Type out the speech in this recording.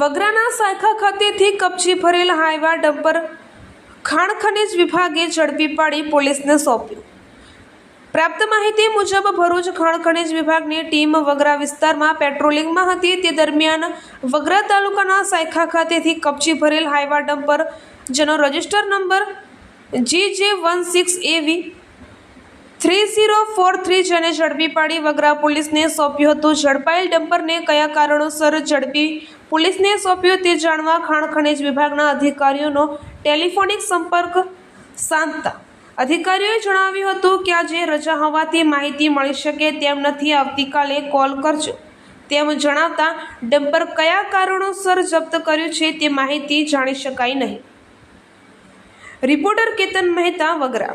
વગરાના સાયખા ખાતેથી કપચી ભરેલ હાઈવા ડમ્પર ખાણ ખનિજ વિભાગે ઝડપી પાડી પોલીસને સોંપ્યું. પ્રાપ્ત માહિતી મુજબ ભરૂચ ખાણ ખનિજ વિભાગની ટીમ વગરા વિસ્તારમાં પેટ્રોલિંગમાં હતી. તે દરમિયાન વગરા તાલુકાના સાયખા ખાતેથી કપચી ભરેલ હાઈવા ડમ્પર, જેનો register number G J one six A V three zero four three જેને ઝડપી પાડી વગરા પોલીસને સોંપ્યું હતું. ઝડપાયેલ ડમ્પરને કયા કારણોસર ઝડપી પોલીસને સોંપ્યું તે જાણવા ખાણ ખનિજ વિભાગના અધિકારીઓનો ટેલિફોનિક સંપર્ક સાધતા અધિકારીઓએ જણાવ્યું હતું કે આજે રજા હોવાથી માહિતી મળી શકે તેમ નથી. આવતીકાલે કોલ કરજો. તેમ જણાવતા ડમ્પર કયા કારણોસર જપ્ત કર્યું છે તે માહિતી જાણી શકાય નહીં. રિપોર્ટર કેતન મહેતા વગરા.